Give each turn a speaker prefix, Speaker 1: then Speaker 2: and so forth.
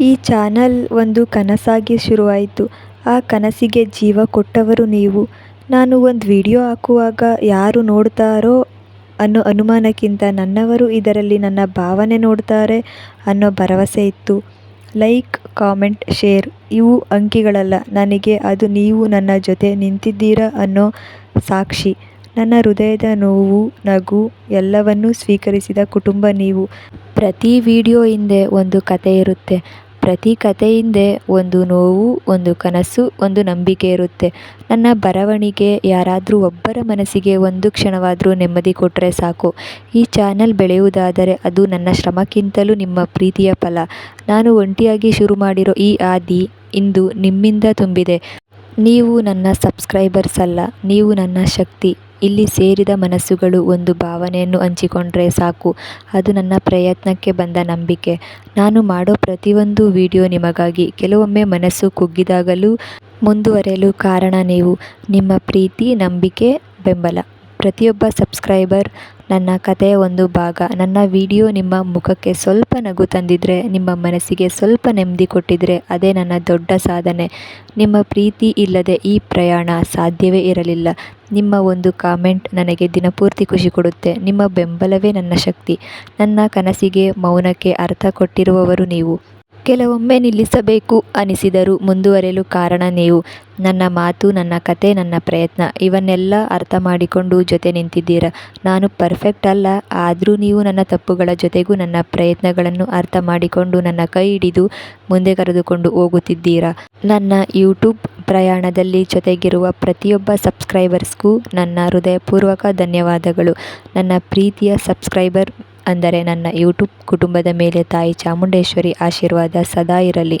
Speaker 1: ಈ ಚಾನಲ್ ಒಂದು ಕನಸಾಗಿ ಶುರುವಾಯಿತು. ಆ ಕನಸಿಗೆ ಜೀವ ಕೊಟ್ಟವರು ನೀವು. ನಾನು ಒಂದು ವಿಡಿಯೋ ಹಾಕುವಾಗ ಯಾರು ನೋಡ್ತಾರೋ ಅನ್ನೋ ಅನುಮಾನಕ್ಕಿಂತ ನನ್ನವರು ಇದರಲ್ಲಿ ನನ್ನ ಭಾವನೆ ನೋಡ್ತಾರೆ ಅನ್ನೋ ಭರವಸೆ ಇತ್ತು. ಲೈಕ್, ಕಾಮೆಂಟ್, ಶೇರ್ ಇವು ಅಂಕಿಗಳಲ್ಲ. ನನಗೆ ಅದು ನೀವು ನನ್ನ ಜೊತೆ ನಿಂತಿದ್ದೀರಾ ಅನ್ನೋ ಸಾಕ್ಷಿ. ನನ್ನ ಹೃದಯದ ನೋವು, ನಗು ಎಲ್ಲವನ್ನೂ ಸ್ವೀಕರಿಸಿದ ಕುಟುಂಬ ನೀವು. ಪ್ರತಿ ವಿಡಿಯೋ ಹಿಂದೆ ಒಂದು ಕತೆ ಇರುತ್ತೆ. ಪ್ರತಿ ಕತೆ ಹಿಂದೆ ಒಂದು ನೋವು, ಒಂದು ಕನಸು, ಒಂದು ನಂಬಿಕೆ ಇರುತ್ತೆ. ನನ್ನ ಬರವಣಿಗೆ ಯಾರಾದರೂ ಒಬ್ಬರ ಮನಸ್ಸಿಗೆ ಒಂದು ಕ್ಷಣವಾದರೂ ನೆಮ್ಮದಿ ಕೊಟ್ಟರೆ ಸಾಕು. ಈ ಚಾನಲ್ ಬೆಳೆಯುವುದಾದರೆ ಅದು ನನ್ನ ಶ್ರಮಕ್ಕಿಂತಲೂ ನಿಮ್ಮ ಪ್ರೀತಿಯ ಫಲ. ನಾನು ಒಂಟಿಯಾಗಿ ಶುರು ಮಾಡಿರೋ ಈ ಹಾದಿ ಇಂದು ನಿಮ್ಮಿಂದ ತುಂಬಿದೆ. ನೀವು ನನ್ನ ಸಬ್ಸ್ಕ್ರೈಬರ್ಸ್ ಅಲ್ಲ, ನೀವು ನನ್ನ ಶಕ್ತಿ. ಇಲ್ಲಿ ಸೇರಿದ ಮನಸ್ಸುಗಳು ಒಂದು ಭಾವನೆಯನ್ನು ಹಂಚಿಕೊಂಡ್ರೆ ಸಾಕು. ಅದು ನನ್ನ ಪ್ರಯತ್ನಕ್ಕೆ ಬಂದ ನಂಬಿಕೆ. ನಾನು ಮಾಡೋ ಪ್ರತಿಯೊಂದು ವಿಡಿಯೋ ನಿಮಗಾಗಿ. ಕೆಲವೊಮ್ಮೆ ಮನಸ್ಸು ಕುಗ್ಗಿದಾಗಲೂ ಮುಂದುವರೆಯಲು ಕಾರಣ ನೀವು. ನಿಮ್ಮ ಪ್ರೀತಿ, ನಂಬಿಕೆ, ಬೆಂಬಲ. ಪ್ರತಿಯೊಬ್ಬ ಸಬ್ಸ್ಕ್ರೈಬರ್ ನನ್ನ ಕಥೆಯ ಒಂದು ಭಾಗ. ನನ್ನ ವಿಡಿಯೋ ನಿಮ್ಮ ಮುಖಕ್ಕೆ ಸ್ವಲ್ಪ ನಗು ತಂದಿದ್ರೆ, ನಿಮ್ಮ ಮನಸ್ಸಿಗೆ ಸ್ವಲ್ಪ ನೆಮ್ಮದಿ ಕೊಟ್ಟಿದ್ರೆ ಅದೇ ನನ್ನ ದೊಡ್ಡ ಸಾಧನೆ. ನಿಮ್ಮ ಪ್ರೀತಿ ಇಲ್ಲದೆ ಈ ಪ್ರಯಾಣ ಸಾಧ್ಯವೇ ಇರಲಿಲ್ಲ. ನಿಮ್ಮ ಒಂದು ಕಾಮೆಂಟ್ ನನಗೆ ದಿನಪೂರ್ತಿ ಖುಷಿ ಕೊಡುತ್ತೆ. ನಿಮ್ಮ ಬೆಂಬಲವೇ ನನ್ನ ಶಕ್ತಿ. ನನ್ನ ಕನಸಿಗೆ ಮೌನಕ್ಕೆ ಅರ್ಥ ಕೊಟ್ಟಿರುವವರು ನೀವು. ಕೆಲವೊಮ್ಮೆ ನಿಲ್ಲಿಸಬೇಕು ಅನಿಸಿದರೂ ಮುಂದುವರೆಯಲು ಕಾರಣ ನೀವು. ನನ್ನ ಮಾತು, ನನ್ನ ಕತೆ, ನನ್ನ ಪ್ರಯತ್ನ ಇವನ್ನೆಲ್ಲ ಅರ್ಥ ಮಾಡಿಕೊಂಡು ಜೊತೆ ನಿಂತಿದ್ದೀರ? ನಾನು ಪರ್ಫೆಕ್ಟ್ ಅಲ್ಲ. ಆದರೂ ನೀವು ನನ್ನ ತಪ್ಪುಗಳ ಜೊತೆಗೂ ನನ್ನ ಪ್ರಯತ್ನಗಳನ್ನು ಅರ್ಥ ಮಾಡಿಕೊಂಡು ನನ್ನ ಕೈ ಹಿಡಿದು ಮುಂದೆ ಕರೆದುಕೊಂಡು ಹೋಗುತ್ತಿದ್ದೀರಾ? ನನ್ನ ಯೂಟ್ಯೂಬ್ ಪ್ರಯಾಣದಲ್ಲಿ ಜೊತೆಗಿರುವ ಪ್ರತಿಯೊಬ್ಬ ಸಬ್ಸ್ಕ್ರೈಬರ್ಸ್ಗೂ ನನ್ನ ಹೃದಯಪೂರ್ವಕ ಧನ್ಯವಾದಗಳು. ನನ್ನ ಪ್ರೀತಿಯ ಸಬ್ಸ್ಕ್ರೈಬರ್ ಅಂದರೆ ನನ್ನ ಯೂಟ್ಯೂಬ್ ಕುಟುಂಬದ ಮೇಲೆ ತಾಯಿ ಚಾಮುಂಡೇಶ್ವರಿ ಆಶೀರ್ವಾದ ಸದಾ ಇರಲಿ.